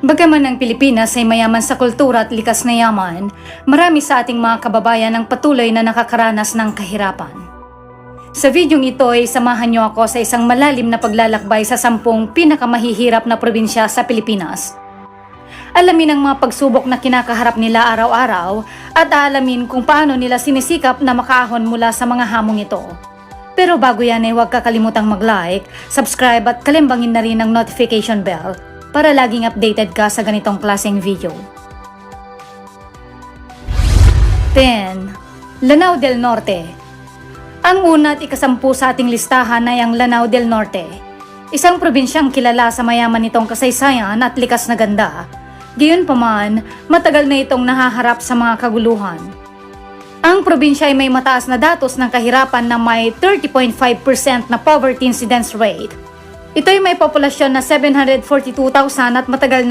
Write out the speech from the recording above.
Bagaman ang Pilipinas ay mayaman sa kultura at likas na yaman, marami sa ating mga kababayan ang patuloy na nakakaranas ng kahirapan. Sa videong ito ay samahan niyo ako sa isang malalim na paglalakbay sa sampung pinakamahihirap na probinsya sa Pilipinas. Alamin ang mga pagsubok na kinakaharap nila araw-araw at aalamin kung paano nila sinisikap na makaahon mula sa mga hamong ito. Pero bago yan ay huwag kakalimutang mag-like, subscribe at kalimbangin na rin ang notification bell para laging updated ka sa ganitong klaseng video. 10. Lanao del Norte Ang una at ikasampu sa ating listahan ay ang Lanao del Norte. Isang probinsyang kilala sa mayaman nitong kasaysayan at likas na ganda. Gayunpaman, matagal na itong nahaharap sa mga kaguluhan. Ang probinsya ay may mataas na datos ng kahirapan na may 30.5% na poverty incidence rate. Ito ay may populasyon na 742,000 at matagal nang